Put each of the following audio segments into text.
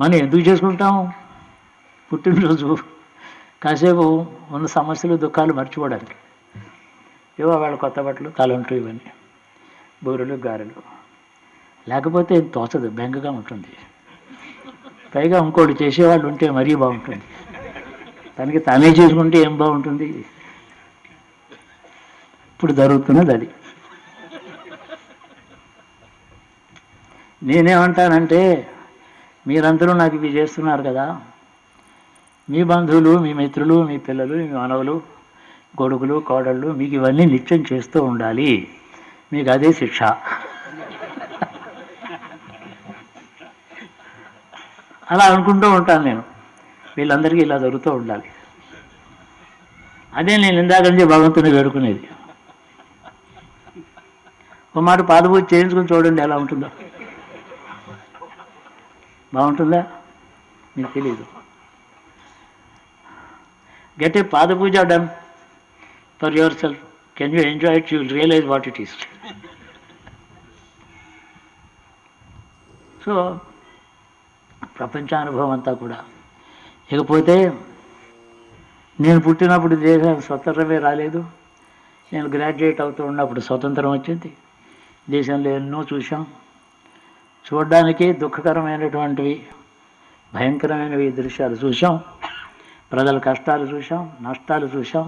మనం ఎందుకు చేసుకుంటాం? పుట్టినరోజు కాసేపు ఉన్న సమస్యలు దుఃఖాలు మర్చిపోవడానికి. ఏవో వాళ్ళ కొత్త బట్టలు తలంటూ ఇవన్నీ. బూరెలు గారెలు. లేకపోతే ఏం తోచదు బెంగగా ఉంటుంది. పైగా ఇంకోటి చేసేవాళ్ళు ఉంటే మరీ బాగుంటుంది. తనకి తానే చేసుకుంటే ఏం బాగుంటుంది? ఇప్పుడు జరుగుతున్నది అది. నేనేమంటానంటే మీరందరూ నాకు ఇవి చేస్తున్నారు కదా. మీ బంధువులు మీ మిత్రులు మీ పిల్లలు మీ మనవలు గొడుగులు కోడళ్ళు మీకు ఇవన్నీ నిత్యం చేస్తూ ఉండాలి. మీకు అదే శిక్ష. అలా అనుకుంటూ ఉంటాను నేను. వీళ్ళందరికీ ఇలా జరుగుతూ ఉండాలి. అదే నేను ఇందాక నుంచి భగవంతుని వేడుకునేది. ఓ మాట పాదపూజ చేయించుకుని చూడండి ఎలా ఉంటుందో. బాగుంటుందా? మీకు తెలీదు. Get a పాదపూజ done for yourself can you enjoy it you realise what it is so ప్రపంచానుభవం అంతా కూడా. ఇకపోతే నేను పుట్టినప్పుడు దేశానికి స్వతంత్రమే రాలేదు. నేను గ్రాడ్యుయేట్ అవుతూ ఉన్నప్పుడు స్వతంత్రం వచ్చింది. దేశంలో ఎన్నో చూసాం చూడడానికి దుఃఖకరమైనటువంటివి భయంకరమైనవి దృశ్యాలు చూసాం ప్రజల కష్టాలు చూసాం నష్టాలు చూసాం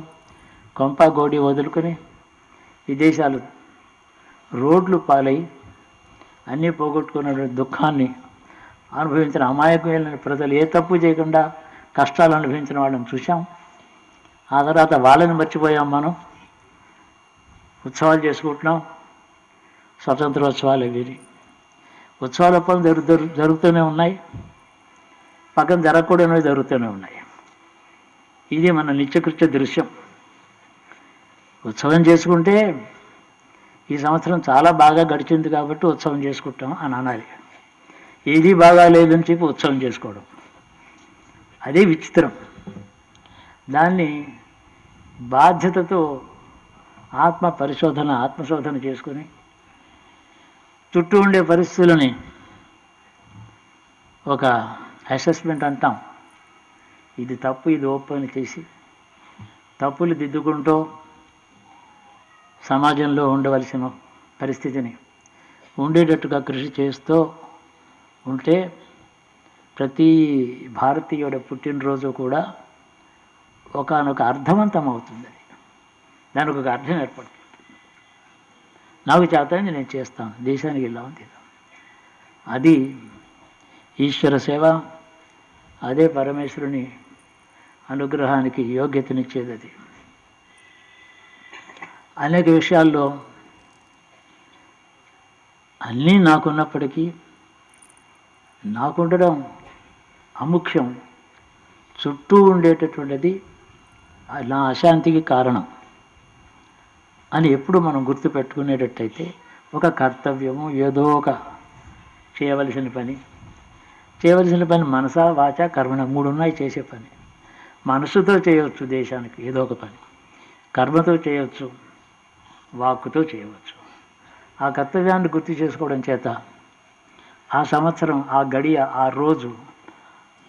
కొంప గోడి వదులుకొని విదేశాలు రోడ్లు పాలై అన్నీ పోగొట్టుకున్నటువంటి దుఃఖాన్ని అనుభవించిన అమాయకమైన ప్రజలు ఏ తప్పు చేయకుండా కష్టాలు అనుభవించిన వాళ్ళని చూసాం ఆ తర్వాత వాళ్ళని మర్చిపోయాం మనం. ఉత్సవాలు చేసుకుంటున్నాం. స్వతంత్రోత్సవాలు వీరి ఉత్సవాల పనులు జరుగు జరుగుతూనే ఉన్నాయి. పక్కన జరగకూడనివి జరుగుతూనే ఉన్నాయి. ఇది మన నిత్యకృత్య దృశ్యం. ఉత్సవం చేసుకుంటే ఈ సంవత్సరం చాలా బాగా గడిచింది కాబట్టి ఉత్సవం చేసుకుంటాం అని అనాలి. ఏది బాగా లేదని చెప్పి ఉత్సవం చేసుకోవడం. అదే విచిత్రం. దాన్ని బాధ్యతతో ఆత్మ పరిశోధన ఆత్మశోధన చేసుకొని చుట్టూ ఉండే పరిస్థితులని ఒక అసెస్మెంట్ అంటాం. ఇది తప్పు ఇది ఓపెన్ చేసి తప్పులు దిద్దుకుంటూ సమాజంలో ఉండవలసిన పరిస్థితిని ఉండేటట్టుగా కృషి చేస్తూ ఉంటే ప్రతి భారతీయుడి పుట్టినరోజు కూడా ఒకనొక అర్థవంతం అవుతుంది అది దానికి ఒక అర్థం ఏర్పడుతుంది. నాకు చేతని నేను చేస్తాను. దేశానికి వెళ్ళామని అది ఈశ్వర సేవ అదే పరమేశ్వరుని అనుగ్రహానికి యోగ్యతనిచ్చేది అది. అనేక విషయాల్లో అన్నీ నాకున్నప్పటికీ నాకుండడం అముఖ్యం. చుట్టూ ఉండేటటువంటిది నా అశాంతికి కారణం. అని ఎప్పుడు మనం గుర్తుపెట్టుకునేటట్టయితే ఒక కర్తవ్యము ఏదో ఒక చేయవలసిన పని. చేయవలసిన పని మనస వాచ కర్మణ మూడు ఉన్నాయి చేసే పని. మనసుతో చేయవచ్చు దేశానికి ఏదో ఒక పని. కర్మతో చేయవచ్చు వాక్కుతో చేయవచ్చు. ఆ కర్తవ్యాన్ని గుర్తు చేసుకోవడం చేత ఆ సంవత్సరం ఆ గడియ ఆ రోజు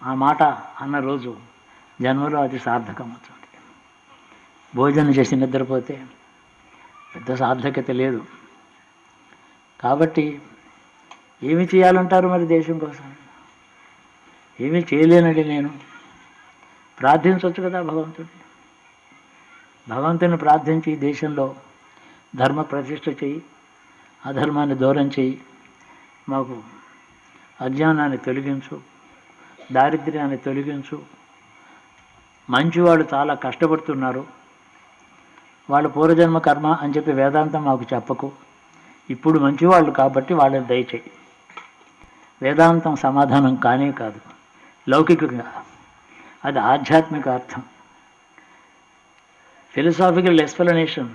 ఆ మాట అన్న రోజు జన్మలో అది సార్థకమవుతుంది. భోజనం చేసి నిద్రపోతే పెద్ద సార్థకత లేదు. కాబట్టి ఏమి చేయాలంటారు మరి దేశం కోసం? ఏమీ చేయలేనండి నేను. ప్రార్థించవచ్చు కదా భగవంతుడిని భగవంతుని ప్రార్థించి దేశంలో ధర్మ ప్రతిష్ట చెయ్యి అధర్మాన్ని దూరం చేయి మాకు అజ్ఞానాన్ని తొలగించు దారిద్ర్యాన్ని తొలగించు. మంచివాడు చాలా కష్టపడుతున్నారు. వాళ్ళ పూర్వజన్మ కర్మ అని చెప్పి వేదాంతం మాకు చెప్పకు. ఇప్పుడు మంచివాళ్ళు కాబట్టి వాళ్ళని దయచేయి. వేదాంతం సమాధానం కానే కాదు. లౌకికంగా అది ఆధ్యాత్మిక అర్థం. Philosophical explanation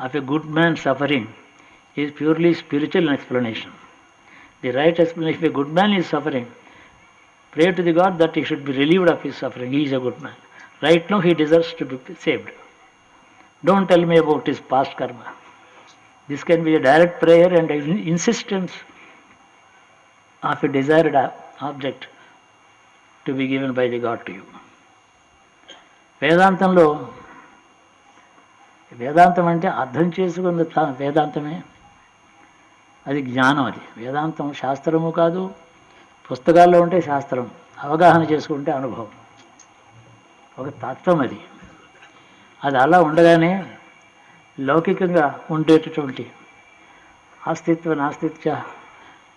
of a good man suffering is purely spiritual explanation the right explanation if a good man is suffering pray to the god that he should be relieved of his suffering is is good man right no he deserves to be saved. Don't tell me about his past karma. This can be a direct prayer and an insistence of a desired object to be given by the god to you వేదాంతంలో వేదాంతం అంటే అర్థం చేసుకున్న త- వేదాంతమే. అది జ్ఞానం అది. వేదాంతం శాస్త్రము కాదు పుస్తకాల్లో ఉంటే శాస్త్రం. అవగాహన చేసుకుంటే అనుభవం. ఒక తత్వం అది. అది అలా ఉండగానే లౌకికంగా ఉండేటటువంటి అస్తిత్వ నాస్తిత్వ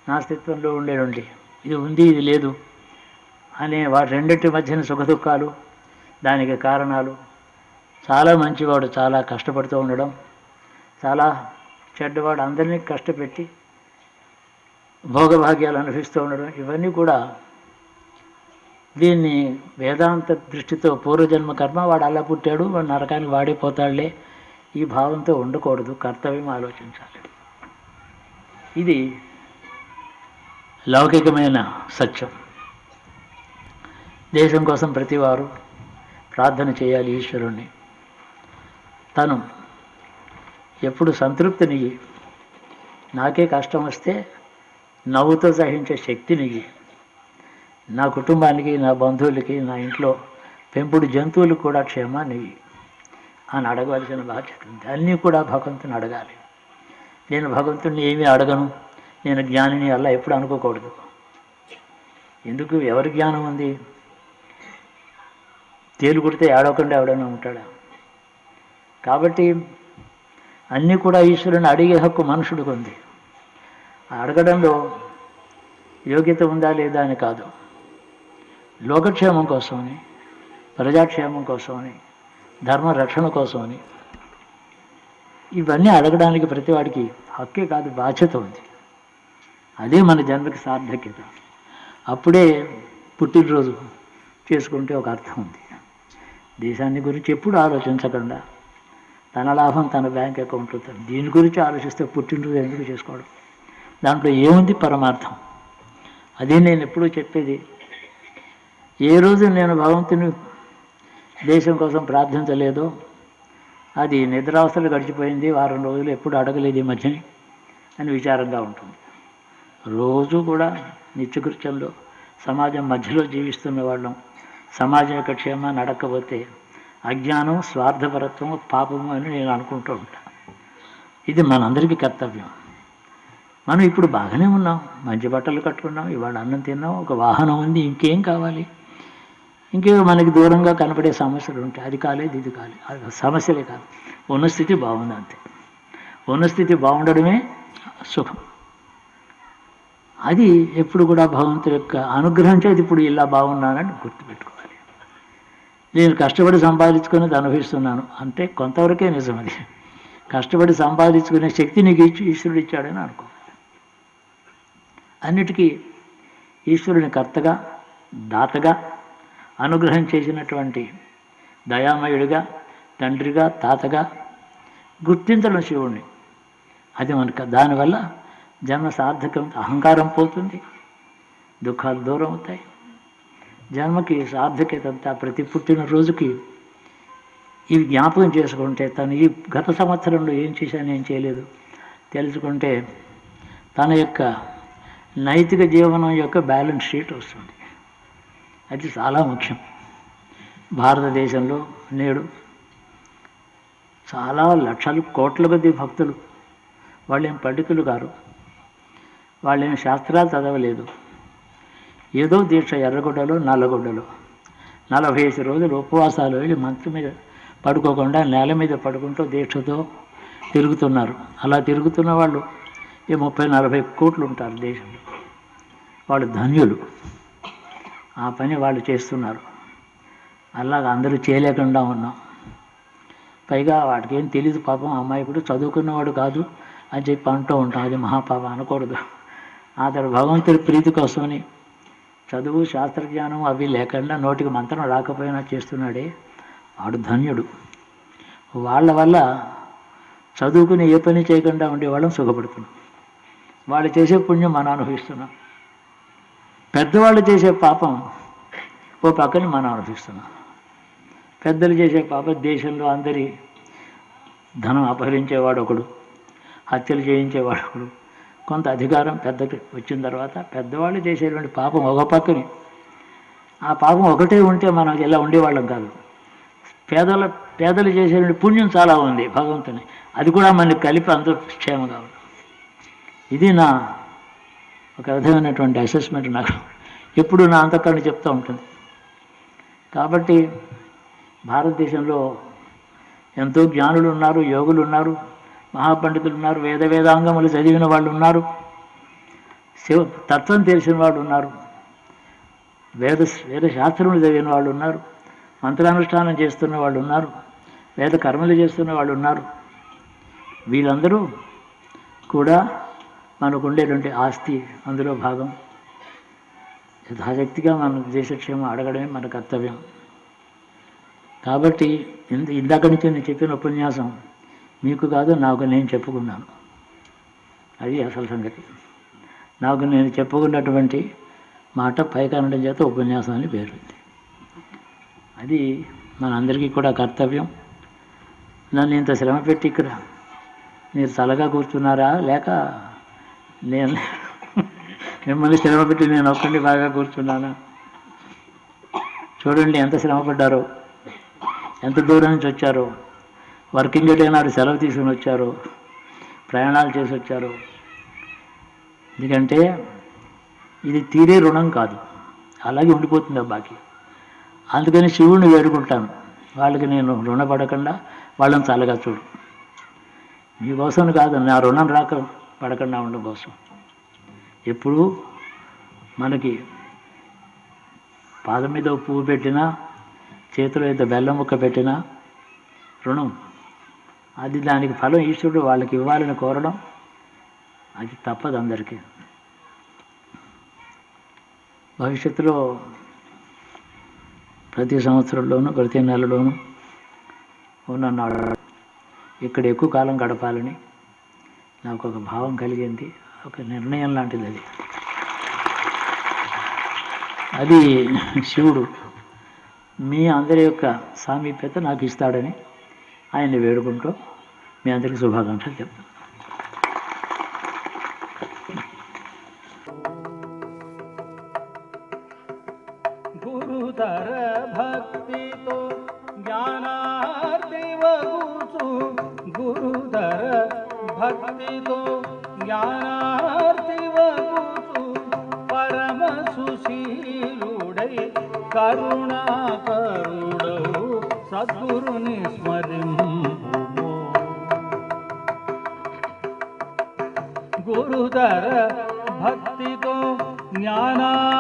నాస్తిత్వంలో ఉండేటువంటి ఇది ఉంది ఇది లేదు అనే వాటి రెండింటి మధ్యన సుఖదుఖాలు దానికి కారణాలు. చాలా మంచివాడు చాలా కష్టపడుతూ ఉండడం చాలా చెడ్డవాడు అందరినీ కష్టపెట్టి భోగభాగ్యాలు అనుభవిస్తూ ఉండడం ఇవన్నీ కూడా దీన్ని వేదాంత దృష్టితో పూర్వజన్మ కర్మ వాడు అలా పుట్టాడు వాడు నరకానికి వాడే పోతాడులే ఈ భావంతో ఉండకూడదు కర్తవ్యం ఆలోచించాలి. ఇది లౌకికమైన సత్యం. దేశం కోసం ప్రతివారు ప్రార్థన చేయాలి ఈశ్వరుణ్ణి. తను ఎప్పుడు సంతృప్తినియ్యి నాకే కష్టం వస్తే నవ్వుతో సహించే శక్తినియ్యి నా కుటుంబానికి నా బంధువులకి నా ఇంట్లో పెంపుడు జంతువులు కూడా క్షేమాన్ని అని అడగవలసిన బాధ్యత ఉంది. అన్నీ కూడా భగవంతుని అడగాలి. నేను భగవంతుడిని ఏమీ అడగను. నేను జ్ఞానిని అలా ఎప్పుడు అనుకోకూడదు. ఎందుకు? ఎవరి జ్ఞానం ఉంది? తేలు కుడితే ఏడవకుండా ఎవడైనా ఉంటాడా? కాబట్టి అన్నీ కూడా ఈశ్వరుని అడిగే హక్కు మనుషుడికి ఉంది. అడగడంలో యోగ్యత ఉందా లేదా అని కాదు. లోకక్షేమం కోసమని ప్రజాక్షేమం కోసమని ధర్మ రక్షణ కోసమని ఇవన్నీ అడగడానికి ప్రతివాడికి హక్కే కాదు బాధ్యత ఉంది. అదే మన జన్మకి సార్థక్యత. అప్పుడే పుట్టినరోజు చేసుకుంటే ఒక అర్థం ఉంది. దేశాన్ని గురించి ఎప్పుడు ఆలోచించకుండా తన లాభం తన బ్యాంక్ అకౌంట్లో తను దీని గురించి ఆలోచిస్తే పుట్టినరోజు ఎందుకు చేసుకోవడం? దాంట్లో ఏముంది పరమార్థం? అదే నేను ఎప్పుడూ చెప్పేది ఏ రోజు నేను భగవంతుని దేశం కోసం ప్రార్థించలేదో అది నిద్రావస్థలు గడిచిపోయింది వారం రోజులు ఎప్పుడు అడగలేదు ఈ మధ్యని అని విచారంగా ఉంటుంది. రోజు కూడా నిత్యకృత్యంలో సమాజం మధ్యలో జీవిస్తున్న వాళ్ళం. సమాజం యొక్క క్షేమాన్ని అడగకపోతే అజ్ఞానం స్వార్థపరత్వం పాపము అని నేను అనుకుంటూ ఉంటాను ఇది మనందరికీ కర్తవ్యం. మనం ఇప్పుడు బాగానే ఉన్నాం. మంచి బట్టలు కట్టుకున్నాం ఇవాళ అన్నం తిన్నాం ఒక వాహనం ఉంది ఇంకేం కావాలి? ఇంకే మనకి దూరంగా కనపడే సమస్యలు ఉంటాయి. అది కాలేదు ఇది కాలేదు అది సమస్యలే కాదు. ఉన్న స్థితి బాగుంది అంతే. ఉన్న స్థితి బాగుండడమే సుఖం అది ఎప్పుడు కూడా భగవంతుడి యొక్క అనుగ్రహం చేతి ఇప్పుడు ఇలా బాగున్నానని గుర్తుపెట్టుకోవాలి. నేను కష్టపడి సంపాదించుకునేది అనుభవిస్తున్నాను. అంటే కొంతవరకే నిజం అది. కష్టపడి సంపాదించుకునే శక్తి నీకు ఇచ్చి ఈశ్వరుడు ఇచ్చాడని అనుకోవాలి అన్నిటికీ ఈశ్వరుని కర్తగా దాతగా అనుగ్రహం చేసినటువంటి దయామయుడిగా తండ్రిగా తాతగా గుర్తించడం శివుణ్ణి. అది మనకు దానివల్ల జన్మ సార్థకం అహంకారం పోతుంది దుఃఖాలు దూరం అవుతాయి. జన్మకి సార్థక్యత అంతా ప్రతి పుట్టిన రోజుకి ఇవి జ్ఞాపకం చేసుకుంటే తను ఈ గత సంవత్సరంలో ఏం చేశాను ఏం చేయలేదు. తెలుసుకుంటే తన యొక్క నైతిక జీవనం యొక్క బ్యాలెన్స్ షీట్ వస్తుంది. అది చాలా ముఖ్యం. భారతదేశంలో నేడు చాలా లక్షలు కోట్ల కొద్ది భక్తులు వాళ్ళేం పండితులు కారు వాళ్ళేం శాస్త్రాలు చదవలేదు. ఏదో దీక్ష ఎర్రగుడ్డలో నల్లగుడ్డలో. నలభై ఐదు రోజులు ఉపవాసాలు వెళ్ళి మంచం మీద పడుకోకుండా నేల మీద పడుకుంటూ దీక్షతో తిరుగుతున్నారు. అలా తిరుగుతున్న వాళ్ళు ఈ ముప్పై నలభై కోట్లు ఉంటారు దేశంలో. వాళ్ళు ధన్యులు. ఆ పని వాళ్ళు చేస్తున్నారు. అలాగ అందరూ చేయలేకుండా ఉన్నాం. పైగా వాడికి ఏం తెలియదు పాపం అమ్మాయి కూడా చదువుకున్నవాడు కాదు అని చెప్పి అంటూ ఉంటాం. అది మహాపాపం అనకూడదు. అతడు భగవంతుడి ప్రీతి కోసమని చదువు శాస్త్రజ్ఞానం అవి లేకుండా నోటికి మంత్రం రాకపోయినా చేస్తున్నాడే వాడు ధన్యుడు. వాళ్ళ వల్ల చదువుకుని ఏ పని చేయకుండా ఉండేవాళ్ళం సుఖపడుతున్నాం. వాళ్ళు చేసే పుణ్యం మనం అనుభవిస్తున్నాం. పెద్దవాళ్ళు చేసే పాపం ఓ పక్కన మనం అనుభవిస్తున్నాం పెద్దలు చేసే పాపం దేశంలో అందరి ధనం అపహరించేవాడు ఒకడు హత్యలు చేయించేవాడు ఒకడు. కొంత అధికారం పెద్దకి వచ్చిన తర్వాత పెద్దవాళ్ళు చేసేటువంటి పాపం ఒక పక్కని. ఆ పాపం ఒకటే ఉంటే మనం ఇలా ఉండేవాళ్ళం కాదు. పేదల పేదలు చేసేటువంటి పుణ్యం చాలా ఉంది భగవంతుని. అది కూడా మనకి కలిపి అందరూ క్షేమం కావాలి ఇది నా ఒక విధమైనటువంటి అసెస్మెంట్ నాకు ఎప్పుడు నా అంతకాన్ని చెప్తూ ఉంటుంది. కాబట్టి భారతదేశంలో ఎంతో జ్ఞానులు ఉన్నారు యోగులు ఉన్నారు మహాపండితులు ఉన్నారు వేద వేదాంగములు చదివిన వాళ్ళు ఉన్నారు శివ తత్వం తెలిసిన వాళ్ళు ఉన్నారు వేద వేద శాస్త్రములు చదివిన వాళ్ళు ఉన్నారు మంత్రానుష్ఠానం చేస్తున్న వాళ్ళు ఉన్నారు వేద కర్మలు చేస్తున్న వాళ్ళు ఉన్నారు. వీళ్ళందరూ కూడా మనకు ఉండేటువంటి ఆస్తి అందులో భాగం యథాశక్తిగా మన దేశక్షేమం అడగడమే మన కర్తవ్యం. కాబట్టి ఇంత ఇందాక నుంచి నేను చెప్పిన ఉపన్యాసం మీకు కాదు నాకు నేను చెప్పుకున్నాను. అది అసలు సంగతి. నాకు నేను చెప్పుకున్నటువంటి మాట పైకనడం చేత ఉపన్యాసం అని పేరు అది మనందరికీ కూడా కర్తవ్యం. నన్ను ఇంత శ్రమ పెట్టి ఇక్కడ మీరు చల్లగా కూర్చున్నారా లేక నేను మిమ్మల్ని శ్రమ పెట్టి నేను ఒక్కడిని బాగా కూర్చున్నాను. చూడండి ఎంత శ్రమ పడ్డారో ఎంత దూరం నుంచి వచ్చారో వర్కింగ్ డే నాడు సెలవు తీసుకుని వచ్చారు ప్రయాణాలు చేసి వచ్చారు. ఎందుకంటే ఇది తీరే రుణం కాదు. అలాగే ఉండిపోతుంది ఆ బాకీ. అందుకని శివుడిని వేడుకుంటాను. వాళ్ళకి నేను రుణపడకుండా వాళ్ళని చల్లగా చూడు. మీకోసం కాదు నా రుణం రాక పడకుండా ఉండడం కోసం. ఎప్పుడు మనకి పాదం మీద పువ్వు పెట్టినా చేతిలో ఇంత బెల్లం ముక్క పెట్టినా రుణం. అది దానికి ఫలం ఈశ్వరుడు వాళ్ళకి ఇవ్వాలని కోరడం అది తప్పదు అందరికీ. భవిష్యత్తులో ప్రతి సంవత్సరంలోనూ ప్రతి నెలలోనూ ఉన్న ఇక్కడ ఎక్కువ కాలం గడపాలని నాకు ఒక భావం కలిగింది ఒక నిర్ణయం లాంటిది అది. అది శివుడు మీ అందరి యొక్క సామీప్యత నాకు ఇస్తాడని ఆయన్ని వేడుకుంటూ మీ అందరికీ శుభాకాంక్షలు చెప్తాను भक्तितो ज्ञानार्थि वचुशीलुडे सद्गुरुनि स्मरिं गुरुधर भक्तितो ज्ञाना